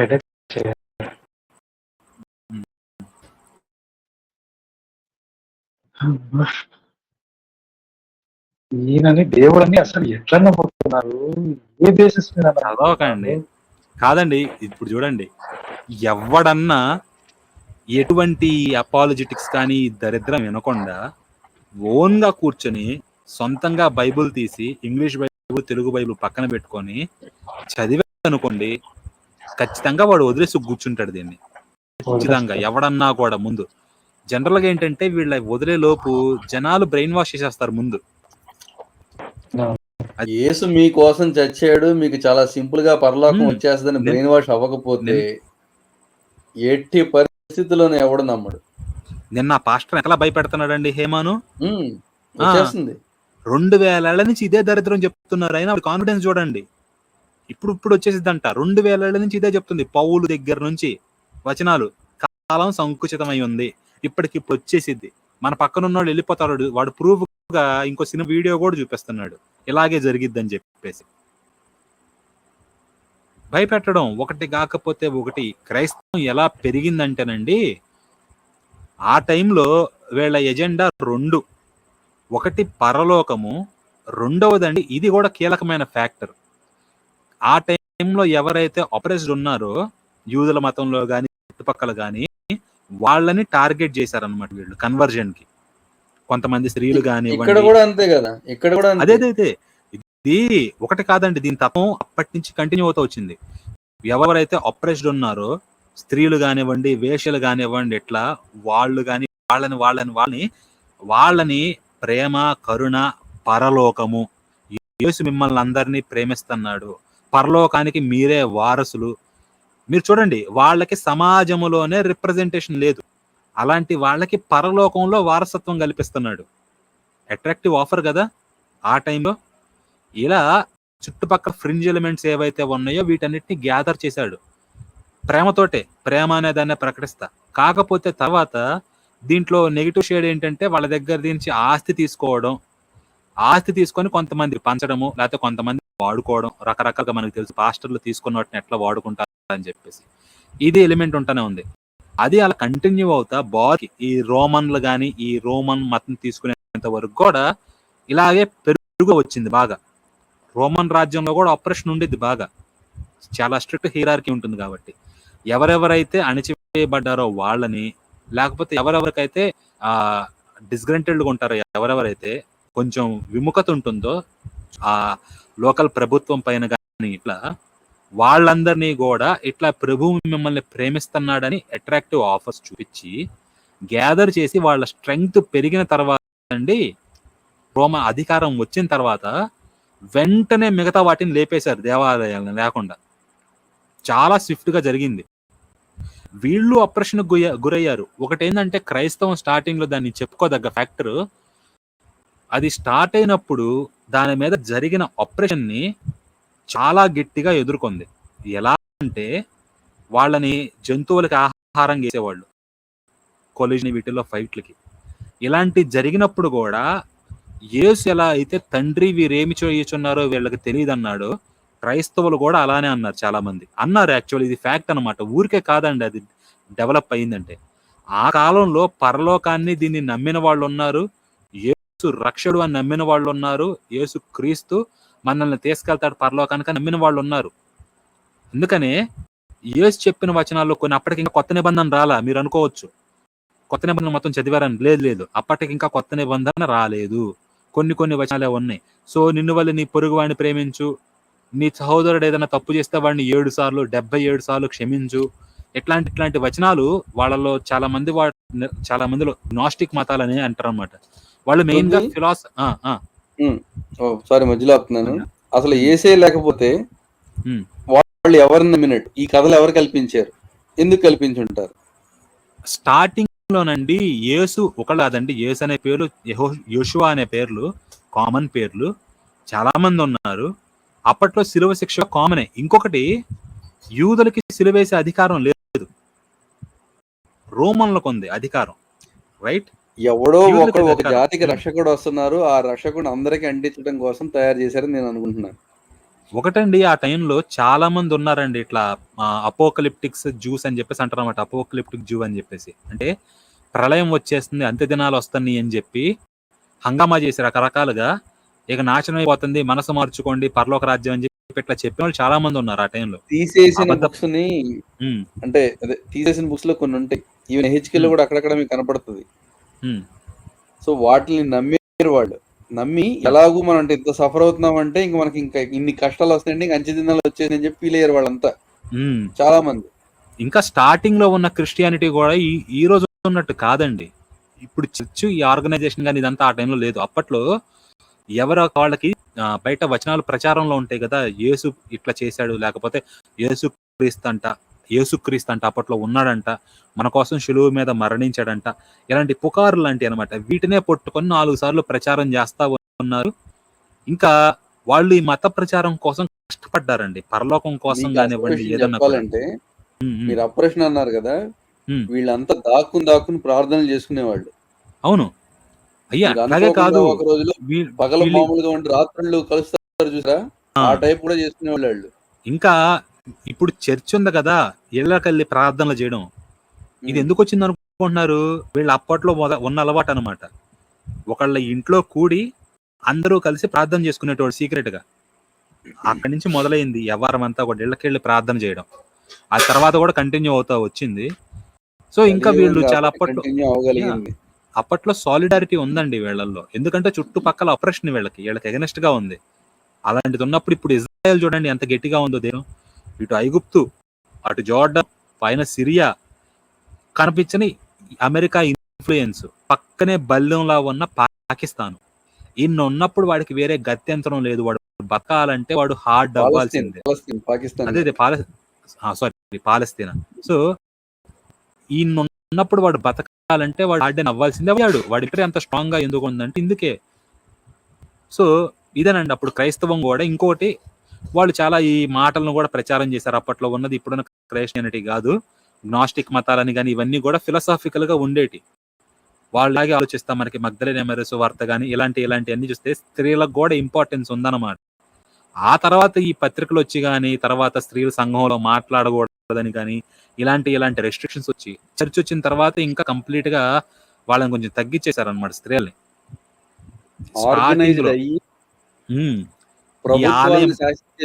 అయితే చేయాలి. అబ్బా! ఈయనని దేవుడని అసలు ఎట్లా నమ్ముతున్నారు? ఏ బేసిస్ మీద చదవకండి. కాదండి. ఇప్పుడు చూడండి. ఎవ్వడన్నా ఎటువంటి అపాలజెటిక్స్ కానీ, దరిద్రం వినకుండా ఓన్‌గా కూర్చొని, సొంతంగా బైబుల్ తీసి, ఇంగ్లీష్ బైబుల్, తెలుగు బైబుల్ పక్కన పెట్టుకొని, చదివాడనుకోండి, ఖచ్చితంగా వాడు వదిలేసి కూర్చుంటాడు దీన్ని. ఖచ్చితంగా. ఎవడన్నా కూడా ముందు. జనరల్‌గా ఏంటంటే వీళ్ళ వదిలేలోపు జనాలు బ్రెయిన్ వాష్ చేసేస్తారు ముందు. అది యేసు మీకోసం చచ్చాడు. మీకు చాలా సింపుల్‌గా పరలోకం హ్మ్. వచ్చేస్తదని బ్రెయిన్ వాష్ అవ్వకపోతే ఎట్టి పరిస్థితిలోనూ ఎవడు నమ్మడు. నిన్న ఆ పాస్టర్ ఎంతలా భయపెడుతున్నాడండి హేమాను. 2000 ఏళ్ళ నుంచి ఇదే దరిద్రం చెప్తున్నారు. అయినా కాన్ఫిడెన్స్ చూడండి. ఇప్పుడు ఇప్పుడు వచ్చేసిద్దంట. రెండు వేల నుంచి ఇదే చెప్తుంది. పౌలు దగ్గర నుంచి వచనాలు. కాలం సంకుచితమై ఉంది. ఇప్పటికిప్పుడు వచ్చేసిద్ది. మన పక్కన ఉన్నవాడు వెళ్ళిపోతాడు. వాడు ప్రూఫ్‌గా ఇంకో సినిమా వీడియో కూడా చూపిస్తున్నాడు. ఇలాగే జరిగిద్దని చెప్పేసి. భయపెట్టడం ఒకటి కాకపోతే ఒకటి. క్రైస్తవం ఎలా పెరిగిందంటేనండి, ఆ టైంలో వీళ్ళ ఎజెండా రెండు ఒకటి పరలోకము. రెండవదండి ఇది కూడా కీలకమైన ఫ్యాక్టర్. ఆ టైంలో ఎవరైతే అప్రెస్డ్ ఉన్నారో, యూదుల మతంలో గాని, చుట్టుపక్కల గాని, వాళ్ళని టార్గెట్ చేశారన్నమాట వీళ్ళు కన్వర్జన్‌కి. కొంతమంది స్త్రీలు ఇక్కడ కూడా అంతే గదా! ఇక్కడ కూడా అదే అంతే. అదే అదే. ఇది ఒకటి కాదండి. దీని తత్వం అప్పటి నుంచి కంటిన్యూ అవుతూ వచ్చింది. ఎవరైతే అప్రెస్డ్ ఉన్నారో, స్త్రీలు గానివ్వండి, వేశ్యలు గానివ్వండి ఇట్లా వాళ్ళు గాని వాళ్ళని వాళ్ళని వాళ్ళని వాళ్ళని ప్రేమ, కరుణ, పరలోకము. యేసు మిమ్మల్ని అందరిని ప్రేమిస్తున్నాడు. పరలోకానికి మీరే వారసులు. మీరు చూడండి వాళ్ళకి సమాజంలోనే రిప్రజెంటేషన్ లేదు. అలాంటి వాళ్ళకి పరలోకంలో వారసత్వం కల్పిస్తున్నాడు. అట్రాక్టివ్ ఆఫర్ కదా ఆ టైంలో. ఇలా చుట్టుపక్కల ఫ్రింజ్ ఎలిమెంట్స్ ఏవైతే ఉన్నాయో వీటన్నిటిని గ్యాదర్ చేశాడు. ప్రేమతోటే. ప్రేమ అనే దాన్ని ప్రకటిస్తా. కాకపోతే తర్వాత దీంట్లో నెగిటివ్ షేడ్ ఏంటంటే వాళ్ళ దగ్గర నుంచి ఆస్తి తీసుకోవడం. ఆస్తి తీసుకొని కొంతమంది పంచడము, లేకపోతే కొంతమంది వాడుకోవడం. రకరకాలుగా మనకు తెలుసు పాస్టర్‌లు తీసుకున్న వాటిని ఎట్లా వాడుకుంటారు అని చెప్పేసి. ఇది ఎలిమెంట్ ఉంటూనే ఉంది. అది అలా కంటిన్యూ అవుతా బాల్ ఈ రోమన్లు కానీ ఈ రోమన్ మతం తీసుకునేంత వరకు కూడా ఇలాగే పెరుగు వచ్చింది బాగా. రోమన్ రాజ్యంలో కూడా ఆపరేషన్ ఉండేది బాగా. చాలా స్ట్రిక్ట్ హీరార్కి ఉంటుంది కాబట్టి. ఎవరెవరైతే అణిచివేయబడ్డారో వాళ్ళని, లేకపోతే ఎవరెవరికైతే ఆ డిస్‌గ్రంటెడ్‌గా ఉంటారో ఎవరెవరైతే కొంచెం విముఖత ఉంటుందో, ఆ లోకల్ ప్రభుత్వం పైన కానీ ఇట్లా, వాళ్ళందరినీ కూడా ఇట్లా ప్రభువు మిమ్మల్ని ప్రేమిస్తున్నాడని అట్రాక్టివ్ ఆఫర్స్ చూపించి గ్యాదర్ చేసి వాళ్ళ స్ట్రెంగ్త్ పెరిగిన తర్వాత అండి, రోమ అధికారం వచ్చిన తర్వాత వెంటనే మిగతా వాటిని లేపేశారు దేవాలయాలను లేకుండా. చాలా స్విఫ్ట్‌గా జరిగింది. వీళ్ళు అప్రెషన్‌కి గురయ్యారు. ఒకటేందంటే క్రైస్తవం స్టార్టింగ్‌లో దాన్ని చెప్పుకోదగ్గ ఫ్యాక్టరు అది స్టార్ట్ అయినప్పుడు దాని మీద జరిగిన ఆపరేషన్ని చాలా గట్టిగా ఎదుర్కొంది. ఎలా అంటే వాళ్ళని జంతువులకి ఆహారం చేసేవాళ్ళు కొలిషన్ వీటిల్లో ఫైట్‌లకి. ఇలాంటివి జరిగినప్పుడు కూడా యేసు ఎలా అయితే తండ్రి వీరేమి చేయుచున్నారో వీళ్ళకి తెలియదు అన్నాడు క్రైస్తవులు కూడా అలానే అన్నారు చాలా మంది అన్నారు యాక్చువల్లీ ఇది ఫ్యాక్ట్ అన్నమాట. ఊరికే కాదండి అది డెవలప్ అయిందంటే. ఆ కాలంలో పరలోకాన్ని దీన్ని నమ్మిన వాళ్ళున్నారు. యేసు రక్షకుడు అని నమ్మిన వాళ్ళు ఉన్నారు యేసు క్రీస్తు మనల్ని తీసుకెళ్తాడు పరలోకానికి నమ్మిన నమ్మిన వాళ్ళున్నారు. అందుకనే యేసు చెప్పిన వచనాల్లో కొన్ని అప్పటికి ఇంకా కొత్త నిబంధన రాలా మీరు అనుకోవచ్చు కొత్త నిబంధన మొత్తం చదివారని. లేదు లేదు. అప్పటికి ఇంకా కొత్త నిబంధన రాలేదు. కొన్ని కొన్ని వచనాలే ఉన్నాయి. సో నిన్ను వల్ల నీ పొరుగువాడిని ప్రేమించు. నీ సహోదరుడు ఏదైనా తప్పు చేస్తే వాడిని ఏడు సార్లు, 77 సార్లు క్షమించు. ఇట్లాంటి ఇట్లాంటి వచనాలు వాళ్ళలో చాలా మంది వా చాలా మందిలో నాస్టిక్ మతాలని అంటారన్నమాట. వాళ్ళు మెయిన్‌గా రుద్ది ఫిలాస ఆ! ఆ! హ్మ్. ఓహ్! సారీ మధ్యలో ఆపుతున్నాను. అవునా? అసలు. యేసే లేకపోతే. వాళ్ళు ఎవరిని నమ్మినట్టు? ఈ కథలు ఎవరు కల్పించారు? ఎందుకు కల్పించుంటారు? స్టార్టింగ్‌లోనండి యేసు ఒకళ్ళు కాదండి. యేసు అనే పేరు యెహో యోషువ అనే పేర్లు కామన్ పేర్లు. చాలా మంది ఉన్నారు. అప్పట్లో శిలువ శిక్ష కామనే. ఇంకొకటి యూదులకి సిలువేసే అధికారం లేదు. రోమన్లకుంది అధికారం. రైట్? ఎవడో ఒకడు ఒక. జాతికి. రక్షకుడు వస్తున్నారు. ఆ రక్షకుడిని అందరికి అంటించడం కోసం తయారు చేశారని నేను అనుకుంటున్నాను. ఒకటండి ఆ టైంలో చాలా మంది ఉన్నారండి ఇట్లా అపోకలిప్టిక్స్ జ్యూస్ అని చెప్పేసి అంటారు అనమాట అపోకలిప్టిక్ జ్యూ అని చెప్పేసి అంటే ప్రళయం వచ్చేస్తుంది అంత్య దినాలు వస్తున్నాయి అని చెప్పి హంగామా చేసి రకరకాలుగా ఇక నాశనం అయిపోతుంది మనసు మార్చుకోండి పరలోక రాజ్యం అని చెప్పి ఇట్లా చెప్పిన వాళ్ళు చాలా మంది ఉన్నారు ఆ టైంలో తీసేసిన. బుక్స్ని అంటే అదే తీసేసిన బుక్స్లో కొన్ని ఉంటాయి ఈవెన్ హెచ్కే లో. కూడా అక్కడక్కడ మీకు కనపడుతుంది. సో వాటిని నమ్మారు వాళ్ళు. నమ్మి ఎలాగూ మనం అంటే ఇంత సఫర్ అవుతున్నాం అంటే ఇంక మనకి ఇంకా ఇన్ని కష్టాలు వస్తాయంటే ఇంకా అంచె దినాలు వచ్చేది అని చెప్పి ఫీల్ అయ్యారు వాళ్ళంతా. చాలా మంది. ఇంకా స్టార్టింగ్లో ఉన్న క్రిస్టియానిటీ కూడా ఈ ఈ రోజు ఉన్నట్టు కాదండి. ఇప్పుడు చర్చ్ ఈ ఆర్గనైజేషన్ కానీ ఇదంతా ఆ టైంలో లేదు. అప్పట్లో ఎవరు వాళ్ళకి బయట వచనాలు ప్రచారంలో ఉంటాయి కదా యేసు ఇట్లా చేశాడు లేకపోతే యేసు క్రీస్తు అంట యేసు క్రీస్తు అంట అప్పట్లో ఉన్నాడంట మన కోసం శిలువు మీద మరణించాడంట ఇలాంటి పుకారు లాంటి అనమాట వీటినే పట్టుకొని నాలుగు సార్లు ప్రచారం చేస్తా ఉన్నారు. ఇంకా వాళ్ళు ఈ మత ప్రచారం కోసం కష్టపడ్డారండి. పరలోకం కోసం కానివ్వండి ఏదన్నా. మీరు ఆపరేషన్ అన్నారు కదా. వీళ్ళంతా దాక్కుని దాక్కుని ప్రార్థనలు చేసుకునేవాళ్ళు. అవును. అయ్యా అలాగే కాదు. ఒక రోజులో పగల మామూలుగా ఉండి రాత్రులు కలుస్తారు చూసారా? ఆ, టైప్ కూడా చేసుకునేవాళ్ళు వాళ్ళు. ఇంకా ఇప్పుడు చర్చ్ ఉంది కదా ఇళ్ళకెళ్ళి ప్రార్థనలు చేయడం. ఇది ఎందుకు వచ్చింది అనుకుంటున్నారు? వీళ్ళు అప్పట్లో ఉన్న అలవాటు అనమాట ఒకళ్ళ ఇంట్లో కూడి అందరూ కలిసి ప్రార్థన చేసుకునేటోడు సీక్రెట్గా అక్కడి నుంచి మొదలైంది వ్యవహారం అంతా కూడా ఇళ్ళకెళ్ళి ప్రార్థన చేయడం. ఆ తర్వాత కూడా కంటిన్యూ అవుతా వచ్చింది. సో ఇంకా వీళ్ళు చాలా అప్పట్లో అప్పట్లో సాలిడారిటీ ఉందండి వీళ్ళల్లో ఎందుకంటే చుట్టుపక్కల ఆపరేషన్ వీళ్ళకి వీళ్ళకి ఎగనెస్ట్గా ఉంది. అలాంటిది ఉన్నప్పుడు ఇప్పుడు ఇజ్రాయెల్ చూడండి ఎంత గట్టిగా ఉందో దేశం ఇటు ఐగుప్తు అటు జోర్డన్ పైన సిరియా కనిపించని అమెరికా ఇన్ఫ్లుయెన్స్ పక్కనే బల్యంలా ఉన్న పాకిస్తాన్. ఇన్ని ఉన్నప్పుడు వాడికి వేరే గత్యంతరం లేదు. వాడు బతకాలంటే వాడు హార్డ్ అవ్వాల్సిందే. పాకిస్తాన్. అదే సారీ పాలస్తీనా. సో ఈ ఉన్నప్పుడు వాడు బతకాలంటే వాడు ఆడని అవ్వాల్సిందే. వాడు వాడి ఇక్కడ అంత స్ట్రాంగ్గా ఎందుకు ఉందంటే ఇందుకే. సో ఇదేనండి అప్పుడు క్రైస్తవం కూడా. ఇంకోటి వాళ్ళు చాలా ఈ మాటలను కూడా ప్రచారం చేశారు. అప్పట్లో ఉన్నది ఇప్పుడున్న క్రైస్టియానిటీ కాదు. గ్నాస్టిక్ మతాలని కానీ ఇవన్నీ కూడా ఫిలసాఫికల్గా ఉండేటి. వాళ్ళలాగే ఆలోచిస్తా మనకి మగ్ధలేని ఎమరస్ వార్త కానీ ఇలాంటి ఇలాంటి అన్ని చూస్తే స్త్రీలకు కూడా ఇంపార్టెన్స్ ఉందన్నమాట. ఆ తర్వాత ఈ పత్రికలు వచ్చి కానీ తర్వాత స్త్రీల సంఘంలో మాట్లాడకూడదని కానీ ఇలాంటి ఇలాంటి రెస్ట్రిక్షన్స్ వచ్చి చర్చ్ వచ్చిన తర్వాత ఇంకా కంప్లీట్గా వాళ్ళని కొంచెం తగ్గించేశారు అనమాట స్త్రీల్ని ఆలయం-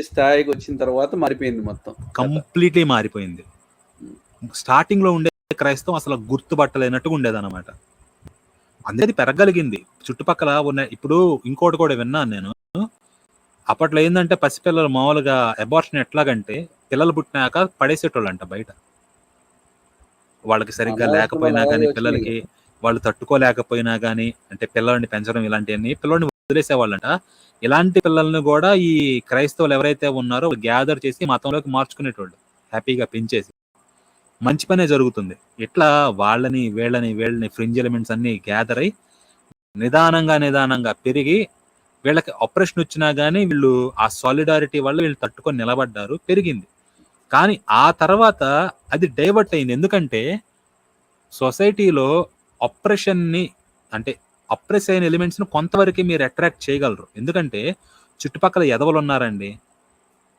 స్థాయికి వచ్చిన తర్వాత మారిపోయింది మొత్తం. కంప్లీట్లీ మారిపోయింది. స్టార్టింగ్లో ఉండే క్రైస్తవం అసలు గుర్తుపట్టలేనట్టుగా ఉండేదన్నమాట. అందుకే అది పెరగలిగింది. చుట్టుపక్కల ఉన్న ఇప్పుడు ఇంకోటి కూడా విన్నాను నేను. అప్పట్లో ఏంటంటే పసిపిల్లలు మామూలుగా అబార్షన్ ఎట్లాగంటే పిల్లలు పుట్టినాక పడేసేటోళ్ళంట బయట. వాళ్ళకి సరిగ్గా లేకపోయినా కానీ పిల్లలకి వాళ్ళు తట్టుకోలేకపోయినా కానీ అంటే పిల్లల్ని పెంచడం ఇలాంటివన్నీ పిల్లల్ని వదిలేసేవాళ్ళంట. ఇలాంటి పిల్లల్ని కూడా ఈ క్రైస్తవులు ఎవరైతే ఉన్నారో గ్యాదర్ చేసి మతంలోకి మార్చుకునేటోళ్ళు. హ్యాపీగా పెంచేసి. మంచి పనే జరుగుతుంది. ఇట్లా వాళ్ళని వీళ్ళని వీళ్ళని ఫ్రింజ్ ఎలిమెంట్స్ అన్ని గ్యాదర్ అయి నిదానంగా నిదానంగా పెరిగి వీళ్ళకి ఆపరేషన్ వచ్చినా కానీ వీళ్ళు ఆ సాలిడారిటీ వల్ల వీళ్ళు తట్టుకొని నిలబడ్డారు పెరిగింది. కానీ ఆ తర్వాత అది డైవర్ట్ అయింది. ఎందుకంటే సొసైటీలో ని అంటే అప్రెస్ అయిన ఎలిమెంట్స్ని కొంతవరకు మీరు అట్రాక్ట్ చేయగలరు. ఎందుకంటే చుట్టుపక్కల ఎదవలు ఉన్నారండి.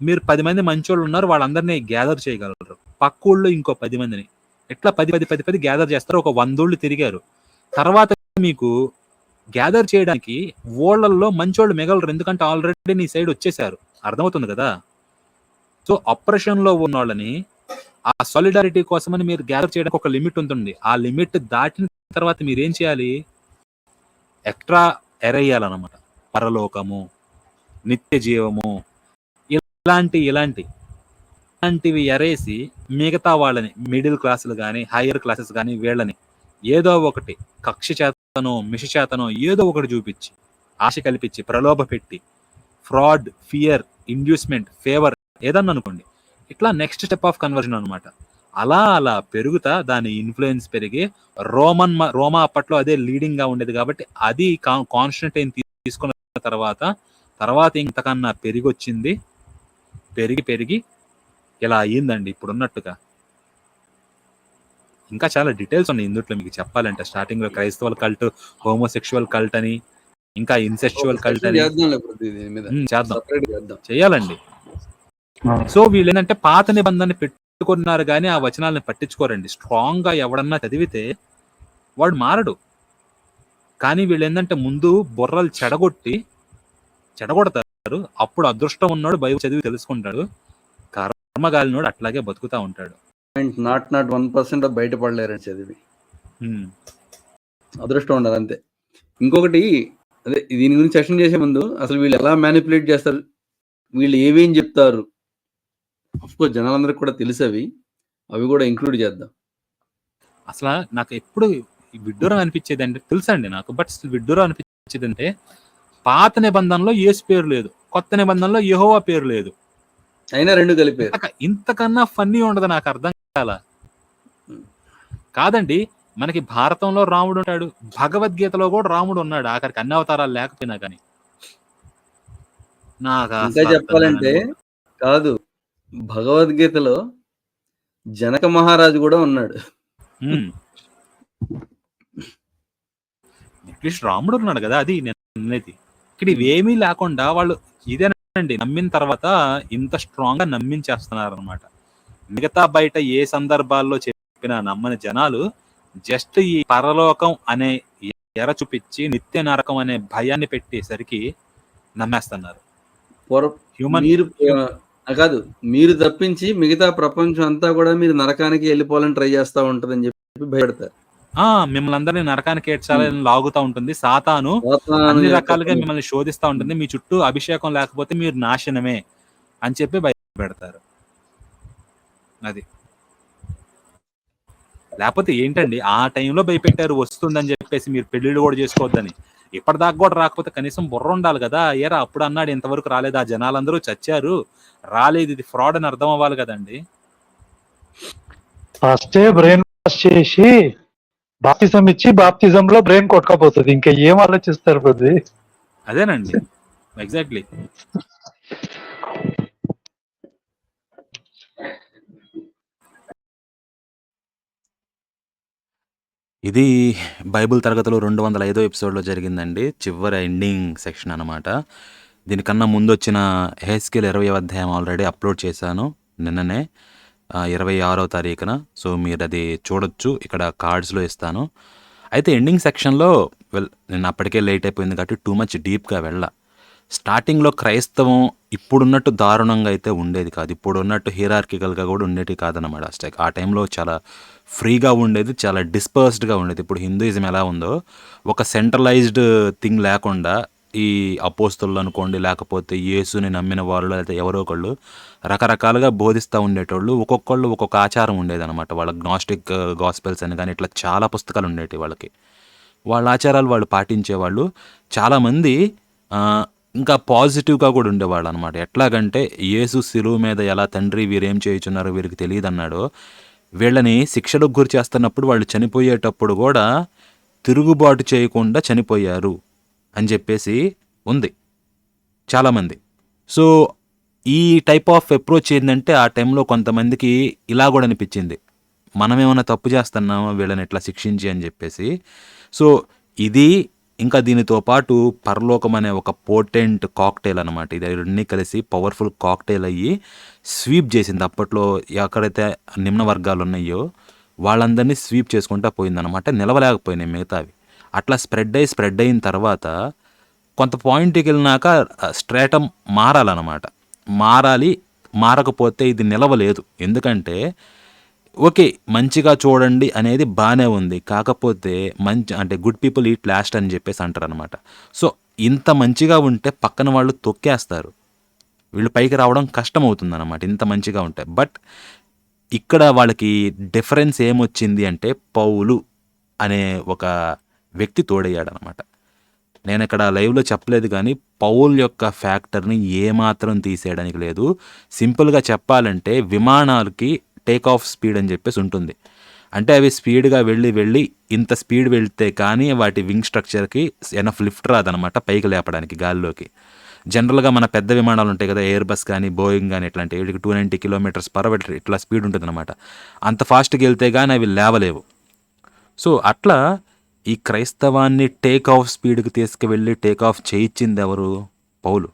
మీరు పది మంది మంచోళ్ళు ఉన్నారు వాళ్ళందరినీ గ్యాదర్ చేయగలరు. పక్కూళ్ళు ఇంకో పది మందిని. ఇట్లా పది పది పది పది గ్యాదర్ చేస్తారు ఒక వందోళ్ళు తిరిగారు. తర్వాత మీకు గ్యాదర్ చేయడానికి ఓళ్ళల్లో మంచోళ్ళు మిగలరు. ఎందుకంటే ఆల్రెడీ నీ సైడ్ వచ్చేసారు అర్థమవుతుంది కదా? సో ఆపరేషన్లో ఉన్న వాళ్ళని ఆ సాలిడారిటీ కోసమని మీరు గ్యాదర్ చేయడానికి ఒక లిమిట్ ఉంటుంది. ఆ లిమిట్ దాటిన తర్వాత మీరు ఏం చేయాలి? ఎక్స్ట్రా ఎరయ్యాలన్నమాట పరలోకము నిత్య జీవము ఇలాంటి ఇలాంటి. ఇలాంటివి ఎరేసి మిగతా వాళ్ళని మిడిల్ క్లాసులు కానీ హైయర్ క్లాసెస్ కానీ వీళ్ళని ఏదో ఒకటి కక్ష చేతనో మిష చేతనో ఏదో ఒకటి చూపించి ఆశ కల్పించి ప్రలోభ పెట్టి ఫ్రాడ్ ఫియర్ ఇండ్యూస్మెంట్ ఫేవర్ ఏదన్నా అనుకోండి ఇట్లా నెక్స్ట్ స్టెప్ ఆఫ్ కన్వర్జన్ అనమాట అలా అలా పెరుగుతా దాని ఇన్ఫ్లుయెన్స్ పెరిగి రోమన్ రోమా అప్పట్లో అదే లీడింగ్గా ఉండేది కాబట్టి అది కాన్స్టంటైన్ తీసుకున్న తర్వాత తర్వాత ఇంతకన్నా పెరిగి వచ్చింది పెరిగి పెరిగి ఇలా అయ్యిందండి ఇప్పుడు ఉన్నట్టుగా ఇంకా చాలా డీటెయిల్స్ ఉన్నాయి ఇందుట్లో మీకు చెప్పాలంటే. స్టార్టింగ్లో క్రైస్తవుల కల్ట్ హోమోసెక్షువల్ కల్ట్ అని ఇంకా ఇన్సెక్చువల్ కల్ట్ అని. చేద్దాం లేకపోతే దీని మీద ఉమ్, చేద్దాం. సపరేట్ చేద్దాం. చేయాలండి. సో వీళ్ళు ఏంటంటే పాత నిబంధన పెట్టుకున్నారు కానీ ఆ వచనాలను పట్టించుకోరండి. స్ట్రాంగ్గా ఎవడన్నా చదివితే వాడు మారడు. కానీ వీళ్ళు ఏంటంటే ముందు బుర్రలు చెడగొట్టి చెడగొడతారు. అప్పుడు అదృష్టం ఉన్నాడు బైబిల్ చదివి తెలుసుకుంటాడు. కర్మగాలినోడు అట్లాగే బతుకుతా ఉంటాడు. నాట్ నాట్ వన్ పర్సెంట్ బయటపడలేరని చదివి. అదృష్టం ఉండాలి అంతే. ఇంకొకటి అదే దీని గురించి సెషన్ చేసే ముందు అసలు వీళ్ళు ఎలా మ్యానిపులేట్ చేస్తారు? వీళ్ళు ఏమేం చెప్తారు? కోర్స్ జనాలందరికి కూడా తెలుసు అవి అవి కూడా ఇంక్లూడ్ చేద్దాం. అసలు నాకు ఎప్పుడు విడ్డూరం అనిపించేది అంటే తెలుసండి నాకు బట్ విడ్డూరం అనిపించేది అంటే పాత నిబంధనలో యేసు పేరు లేదు. కొత్త నిబంధనలో యెహోవా పేరు లేదు. అయినా రెండు ఇంతక- ఇంతకన్నా ఫన్నీ ఉండదు నాకు అర్థం కాల? కాదండి మనకి భారతంలో రాముడు ఉంటాడు భగవద్గీతలో కూడా రాముడు ఉన్నాడు ఆఖరికి అన్ని అవతారాలు లేకపోయినా కానీ. నాకు చెప్పాలంటే కాదు. భగవద్గీతలో జనక మహారాజు కూడా ఉన్నాడు. అట్లీస్ట్ రాముడు ఉన్నాడు కదా అది అనేది ఇక్కడ ఇవేమీ లేకుండా వాళ్ళు ఇదేనండి నమ్మిన తర్వాత ఇంత స్ట్రాంగ్గా నమ్మించేస్తున్నారు అనమాట మిగతా బయట ఏ సందర్భాల్లో చెప్పిన నమ్మని జనాలు జస్ట్ ఈ పరలోకం అనే ఎర చూపించి నిత్య నరకం అనే భయాన్ని పెట్టేసరికి నమ్మేస్తున్నారు. హ్యూమన్ కాదు మీరు తప్పించి మిగతా ప్రపంచం అంతా కూడా మీరు నరకానికి వెళ్ళిపోవాలని ట్రై చేస్తా ఉంటదని చెప్పి భయపడతారు. ఆ మిమ్మల్ని అందరినీ నరకానికి ఏడ్చాలని లాగుతా ఉంటుంది. సాతాను అన్ని రకాలుగా మిమ్మల్ని శోధిస్తా ఉంటుంది. మీ చుట్టూ అభిషేకం లేకపోతే మీరు నాశనమే అని చెప్పి భయపెడతారు. అది. లేకపోతే ఏంటండి ఆ టైంలో భయపెట్టారు వస్తుందని చెప్పేసి మీరు పెళ్ళిళ్ళు కూడా చేసుకోవద్దని. ఇప్పటిదాకా కూడా రాకపోతే కనీసం బుర్ర ఉండాలి కదా. ఏరా అప్పుడు అన్నాడు ఇంతవరకు రాలేదు. ఆ జనాలందరూ చచ్చారు. రాలేదు ఇది ఫ్రాడ్ అని అర్థం అవ్వాలి కదండి. ఫస్టే బ్రెయిన్ వాష్ చేసి బాప్తిజం ఇచ్చి బాప్తిజం లో బ్రెయిన్ కొట్టుకపోతుంది. ఇంకా ఏం ఆలోచిస్తారు అదేనండి. ఎగ్జాక్ట్లీ. ఇది బైబిల్ తరగతిలో రెండు వందల ఐదో ఎపిసోడ్లో జరిగిందండి. చివరి ఎండింగ్ సెక్షన్ అనమాట దీనికన్నా ముందు వచ్చిన హెస్కేల్ ఇరవై అధ్యాయం ఆల్రెడీ అప్లోడ్ చేశాను నిన్ననే ఇరవై ఆరో తారీఖున. సో మీరు అది చూడొచ్చు ఇక్కడ కార్డ్స్లో ఇస్తాను. అయితే ఎండింగ్ సెక్షన్లో వెల్ నేను అప్పటికే లేట్ అయిపోయింది కాబట్టి టూ మచ్ డీప్గా వెళ్ళ. స్టార్టింగ్లో క్రైస్తవం ఇప్పుడున్నట్టు దారుణంగా అయితే ఉండేది కాదు. ఇప్పుడున్నట్టు హీరార్కికల్గా కూడా ఉండేది కాదనమాట అస్టాక్ ఆ టైంలో చాలా ఫ్రీగా ఉండేది చాలా డిస్పర్స్డ్గా ఉండేది. ఇప్పుడు హిందూయిజం ఎలా ఉందో ఒక సెంట్రలైజ్డ్ థింగ్ లేకుండా ఈ అపోస్తులు అనుకోండి లేకపోతే యేసుని నమ్మిన వాళ్ళు లేకపోతే ఎవరో ఒకళ్ళు రకరకాలుగా బోధిస్తూ ఉండేటోళ్ళు ఒక్కొక్కళ్ళు ఒక్కొక్క ఆచారం ఉండేది అనమాట వాళ్ళ గ్నాస్టిక్ గాస్పెల్స్ uh, అని కానీ ఇట్లా చాలా పుస్తకాలు ఉండేవి వాళ్ళకి. వాళ్ళ ఆచారాలు వాళ్ళు పాటించేవాళ్ళు. చాలామంది ఇంకా పాజిటివ్గా కూడా ఉండేవాళ్ళు అనమాట ఎట్లాగంటే యేసు శిలువు మీద ఎలా తండ్రి వీరేం చేయుచున్నారో వీరికి తెలియదు అన్నాడో వీళ్ళని శిక్షలకు గురి చేస్తున్నప్పుడు వాళ్ళు చనిపోయేటప్పుడు కూడా తిరుగుబాటు చేయకుండా చనిపోయారు అని చెప్పేసి ఉంది చాలామంది. సో ఈ టైప్ ఆఫ్ అప్రోచ్ ఏంటంటే ఆ టైంలో కొంతమందికి ఇలా కూడా అనిపించింది. మనం ఏమైనా తప్పు చేస్తున్నామా వీళ్ళని ఇట్లా శిక్షించి అని చెప్పేసి. సో ఇది ఇంకా దీనితో పాటు పరలోకం అనే ఒక పోటెంట్ కాక్టైల్ అనమాట ఇది రెండు కలిసి పవర్ఫుల్ కాక్టైల్ అయ్యి స్వీప్ చేసింది. అప్పట్లో ఎక్కడైతే నిమ్న వర్గాలు ఉన్నాయో వాళ్ళందరినీ స్వీప్ చేసుకుంటా పోయిందనమాట నిలవలేకపోయినాయి మిగతావి. అట్లా స్ప్రెడ్ అయ్యి స్ప్రెడ్ అయిన తర్వాత కొంత పాయింట్కి వెళ్ళినాక స్ట్రేటం మారాలన్నమాట. మారాలి మారకపోతే ఇది నిలవలేదు. ఎందుకంటే ఓకే మంచిగా చూడండి అనేది బాగానే ఉంది. కాకపోతే మంచి అంటే గుడ్ పీపుల్ ఈట్ లాస్ట్ అని చెప్పేసి అంటారు అనమాట సో ఇంత మంచిగా ఉంటే పక్కన వాళ్ళు తొక్కేస్తారు. వీళ్ళు పైకి రావడం కష్టం అవుతుంది అనమాట ఇంత మంచిగా ఉంటే. బట్ ఇక్కడ వాళ్ళకి డిఫరెన్స్ ఏమొచ్చింది అంటే పౌలు అనే ఒక వ్యక్తి తోడయ్యాడనమాట నేను ఇక్కడ లైవ్లో చెప్పలేదు కానీ పౌల్ యొక్క ఫ్యాక్టర్ని ఏమాత్రం తీసేయడానికి లేదు. సింపుల్గా చెప్పాలంటే విమానాలకి టేక్ ఆఫ్ స్పీడ్ అని చెప్పేసి ఉంటుంది. అంటే అవి స్పీడ్గా వెళ్ళి వెళ్ళి ఇంత స్పీడ్ వెళ్తే కానీ వాటి వింగ్ స్ట్రక్చర్కి ఎనఫ్ లిఫ్ట్ రాదనమాట పైకి లేపడానికి గాల్లోకి. జనరల్గా మన పెద్ద విమానాలు ఉంటాయి కదా ఎయిర్ బస్ కానీ బోయింగ్ కానీ ఇట్లాంటి వీటికి two ninety kilometres per hour ఇట్లా స్పీడ్ ఉంటుంది అనమాట అంత ఫాస్ట్గా వెళ్తే కానీ అవి లేవలేవు. సో అట్లా ఈ క్రైస్తవాన్ని టేక్ ఆఫ్ స్పీడ్కి తీసుకువెళ్ళి టేక్ ఆఫ్ చేయించింది ఎవరు? పౌలు.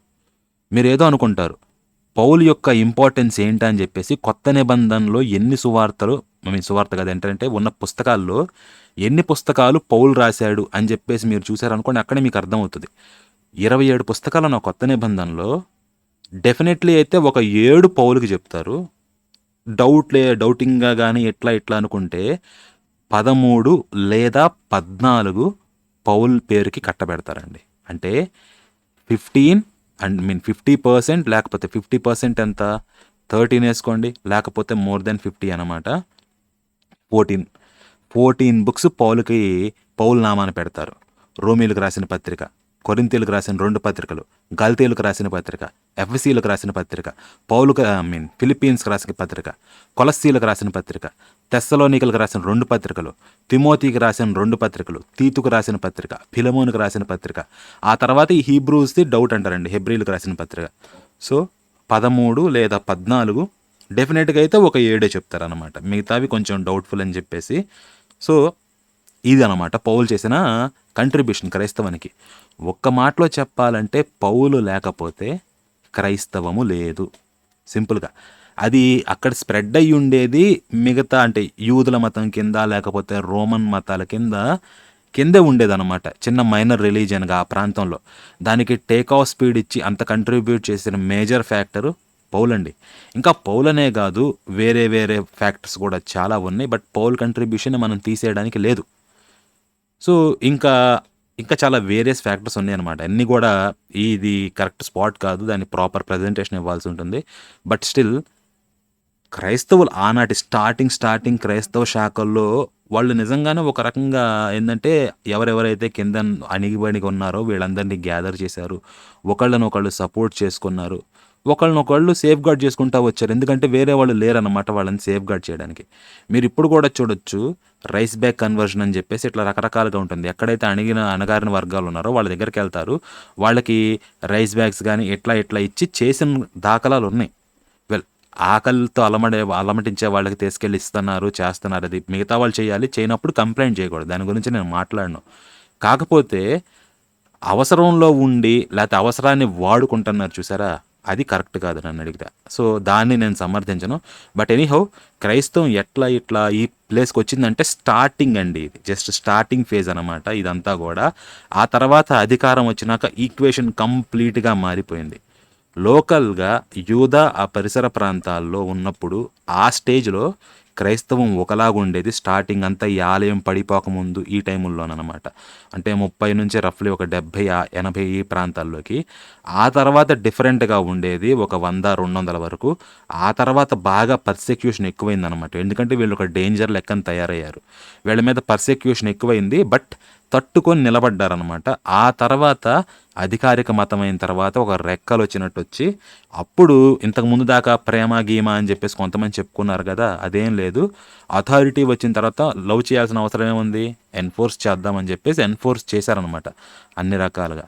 మీరు ఏదో అనుకుంటారు. పౌలు యొక్క ఇంపార్టెన్స్ ఏంటని చెప్పేసి కొత్త నిబంధనలో ఎన్ని సువార్తలు మీ సువార్త కదా ఏంటంటే ఉన్న పుస్తకాల్లో ఎన్ని పుస్తకాలు పౌలు రాశాడు అని చెప్పేసి మీరు చూసారనుకోండి అక్కడే మీకు అర్థమవుతుంది. ఇరవై ఏడు పుస్తకాలు నా కొత్త నిబంధనలో డెఫినెట్లీ అయితే ఒక ఏడు పౌలుకి చెప్తారు. డౌట్లే డౌటింగ్గా కానీ ఎట్లా ఇట్లా అనుకుంటే పదమూడు లేదా పద్నాలుగు పౌల్ పేరుకి కట్టబెడతారండి. అంటే fifteen and mean fifty percent లేకపోతే ఫిఫ్టీ పర్సెంట్ ఎంత? థర్టీన్ వేసుకోండి. లేకపోతే మోర్ దెన్ ఫిఫ్టీ అనమాట ఫోర్టీన్ ఫోర్టీన్ బుక్స్ పౌలుకి పౌల్ నామాన్ని పెడతారు. రోమిలకు రాసిన పత్రిక కొరింతీలకు రాసిన రెండు పత్రికలు గల్తీలకు రాసిన పత్రిక ఎఫ్ఎసీలకు రాసిన పత్రిక పౌలుకు ఐ మీన్ ఫిలిప్పీన్స్కి రాసిన పత్రిక కొలస్సీలకు రాసిన పత్రిక తెస్సలోనికలకు రాసిన రెండు పత్రికలు తిమోతికి రాసిన రెండు పత్రికలు తీతుకు రాసిన పత్రిక ఫిలమోనికి రాసిన పత్రిక. ఆ తర్వాత ఈ హీబ్రూస్ది డౌట్ అంటారండి హెబ్రిల్కి రాసిన పత్రిక. సో పదమూడు లేదా పద్నాలుగు డెఫినెట్గా అయితే ఒక ఏడే చెప్తారనమాట మిగతావి కొంచెం డౌట్ఫుల్ అని చెప్పేసి. సో ఇది అనమాట పౌలు చేసిన కంట్రిబ్యూషన్ క్రైస్తవానికి. ఒక్క మాటలో చెప్పాలంటే పౌలు లేకపోతే క్రైస్తవము లేదు. సింపుల్గా. అది అక్కడ స్ప్రెడ్ అయ్యి ఉండేది మిగతా అంటే యూదుల మతం కింద లేకపోతే రోమన్ మతాల కింద కిందే ఉండేదన్నమాట. చిన్న మైనర్ రిలీజియన్గా ఆ ప్రాంతంలో. దానికి టేక్ ఆఫ్ స్పీడ్ ఇచ్చి అంత కంట్రిబ్యూట్ చేసిన మేజర్ ఫ్యాక్టరు పౌలండి. ఇంకా పౌలనే కాదు వేరే వేరే ఫ్యాక్టర్స్ కూడా చాలా ఉన్నాయి బట్ పౌల్ కంట్రిబ్యూషన్ మనం తీసేయడానికి లేదు. సో ఇంకా ఇంకా చాలా వేరియస్ ఫ్యాక్టర్స్ ఉన్నాయన్నమాట. అన్నీ కూడా ఇది కరెక్ట్ స్పాట్ కాదు దాన్ని ప్రాపర్ ప్రజెంటేషన్ ఇవ్వాల్సి ఉంటుంది. బట్ స్టిల్ క్రైస్తవులు ఆనాటి స్టార్టింగ్ స్టార్టింగ్ క్రైస్తవ శాఖల్లో వాళ్ళు నిజంగానే ఒక రకంగా ఏంటంటే ఎవరెవరైతే కింద అణిగిబడికి ఉన్నారో వీళ్ళందరినీ గ్యాదర్ చేశారు. ఒకళ్ళనొకళ్ళు సపోర్ట్ చేసుకున్నారు. ఒకళ్ళనొకళ్ళు సేఫ్ గార్డ్ చేసుకుంటా వచ్చారు. ఎందుకంటే వేరే వాళ్ళు లేరన్నమాట వాళ్ళని సేఫ్ గార్డ్ చేయడానికి. మీరు ఇప్పుడు కూడా చూడొచ్చు రైస్ బ్యాగ్ కన్వర్షన్ అని చెప్పేసి ఇట్లా రకరకాలుగా ఉంటుంది. ఎక్కడైతే అణిగిన అణగారిన వర్గాలు ఉన్నారో వాళ్ళ దగ్గరికి వెళ్తారు. వాళ్ళకి రైస్ బ్యాగ్స్ కానీ ఇట్లా ఇట్లా ఇచ్చి చేసిన దాఖలాలు ఉన్నాయి. ఆకలితో అలమడే అలమటించే వాళ్ళకి తీసుకెళ్ళి ఇస్తున్నారు చేస్తున్నారు. అది మిగతా వాళ్ళు చేయాలి. చేయనప్పుడు కంప్లైంట్ చేయకూడదు. దాని గురించి నేను మాట్లాడను. కాకపోతే అవసరంలో ఉండి లేకపోతే అవసరాన్ని వాడుకుంటున్నారు చూసారా? అది కరెక్ట్ కాదు నన్ను అడిగితే. సో దాన్ని నేను సమర్థించను. బట్ ఎనీహౌ క్రైస్తవం ఎట్లా ఇట్లా ఈ ప్లేస్కి వచ్చిందంటే స్టార్టింగ్ అండి ఇది. జస్ట్ స్టార్టింగ్ ఫేజ్ అనమాట ఇదంతా కూడా. ఆ తర్వాత అధికారం వచ్చినాక ఈక్వేషన్ కంప్లీట్గా మారిపోయింది. లోకల్గా యూదా ఆ పరిసర ప్రాంతాల్లో ఉన్నప్పుడు ఆ స్టేజ్లో క్రైస్తవం ఒకలాగా ఉండేది. స్టార్టింగ్ అంతా ఈ ఆలయం పడిపోకముందు ఈ టైముల్లోనమాట అంటే ముప్పై నుంచి రఫ్లీ ఒక డెబ్భై ఎనభై ప్రాంతాల్లోకి. ఆ తర్వాత డిఫరెంట్గా ఉండేది ఒక వంద రెండు వందల వరకు. ఆ తర్వాత బాగా పర్సెక్యూషన్ ఎక్కువైందనమాట. ఎందుకంటే వీళ్ళు ఒక డేంజర్ లెక్కన తయారయ్యారు. వీళ్ళ మీద పర్సెక్యూషన్ ఎక్కువైంది. బట్ తట్టుకొని నిలబడ్డారనమాట ఆ తర్వాత అధికారిక మతం అయిన తర్వాత ఒక రెక్కలు వచ్చినట్టు వచ్చి అప్పుడు ఇంతకు ముందు దాకా ప్రేమ గీమ అని చెప్పేసి కొంతమంది చెప్పుకున్నారు కదా అదేం లేదు. అథారిటీ వచ్చిన తర్వాత లవ్ చేయాల్సిన అవసరం ఏముంది ఎన్ఫోర్స్ చేద్దామని చెప్పేసి ఎన్ఫోర్స్ చేశారనమాట అన్ని రకాలుగా.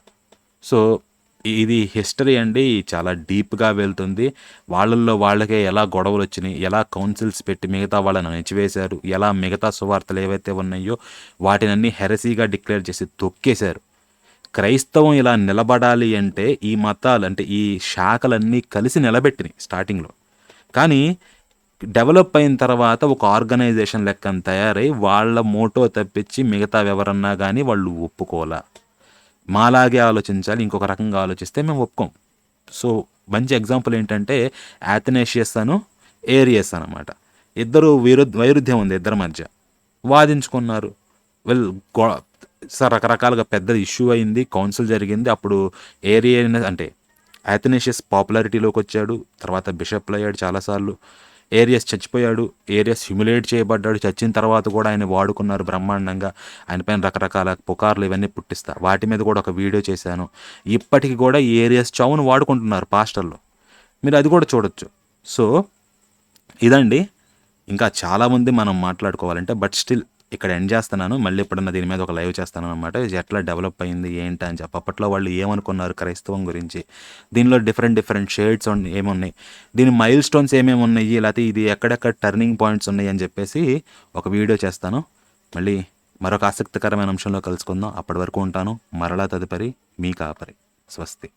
సో ఇది హిస్టరీ అండి. చాలా డీప్గా వెళ్తుంది. వాళ్ళల్లో వాళ్ళకే ఎలా గొడవలు వచ్చినాయి ఎలా కౌన్సిల్స్ పెట్టి మిగతా వాళ్ళని అణిచివేశారు ఎలా మిగతా సువార్తలు ఏవైతే ఉన్నాయో వాటినన్నీ హెరసీగా డిక్లేర్ చేసి తొక్కేశారు. క్రైస్తవం ఇలా నిలబడాలి అంటే ఈ మతాలు అంటే ఈ శాఖలన్నీ కలిసి నిలబెట్టినాయి స్టార్టింగ్లో. కానీ డెవలప్ అయిన తర్వాత ఒక ఆర్గనైజేషన్ లెక్కన తయారై వాళ్ళ మోటో తప్పించి మిగతా ఎవరన్నా కానీ వాళ్ళు ఒప్పుకోలే మాలాగే ఆలోచించాలి ఇంకొక రకంగా ఆలోచిస్తే మేము ఒప్పుకోం. సో మంచి ఎగ్జాంపుల్ ఏంటంటే యాథనేషియస్ అను ఏరియస్ అనమాట ఇద్దరు వైరు వైరుధ్యం ఉంది ఇద్దరి మధ్య. వాదించుకున్నారు. వెల్ గో సార్ రకరకాలుగా పెద్ద ఇష్యూ అయింది కౌన్సిల్ జరిగింది. అప్పుడు ఏరియా అంటే యాథనేషియస్ పాపులారిటీలోకి వచ్చాడు. తర్వాత బిషప్లు అయ్యాడు చాలాసార్లు. ఏరియస్ చచ్చిపోయాడు ఏరియస్ హ్యూమిలేట్ చేయబడ్డాడు చచ్చిన తర్వాత కూడా ఆయన వాడుకున్నారు బ్రహ్మాండంగా. ఆయన పైన రకరకాల పుకార్లు ఇవన్నీ పుట్టిస్తా. వాటి మీద కూడా ఒక వీడియో చేశాను. ఇప్పటికి కూడా ఈ ఏరియస్ చౌను వాడుకుంటున్నారు పాస్టర్లు. మీరు అది కూడా చూడొచ్చు. సో ఇదండి. ఇంకా చాలామంది మనం మాట్లాడుకోవాలంటే బట్ స్టిల్ ఇక్కడ ఎండ్ చేస్తున్నాను మళ్ళీ ఎప్పుడన్నా దీని మీద ఒక లైవ్ చేస్తాను అనమాట ఇది ఎట్లా డెవలప్ అయింది ఏంటి అని చెప్పి. అప్పట్లో వాళ్ళు ఏమనుకున్నారు క్రైస్తవం గురించి? దీనిలో డిఫరెంట్ డిఫరెంట్ షేడ్స్ ఏమున్నాయి? దీని మైల్ స్టోన్స్ ఏమేమి ఉన్నాయి? లేకపోతే ఇది ఎక్కడెక్కడ టర్నింగ్ పాయింట్స్ ఉన్నాయి అని చెప్పేసి ఒక వీడియో చేస్తాను. మళ్ళీ మరొక ఆసక్తికరమైన అంశంలో కలుసుకుందాం. అప్పటి వరకు ఉంటాను. మరలా తదుపరి మీ కాపరి. స్వస్తి.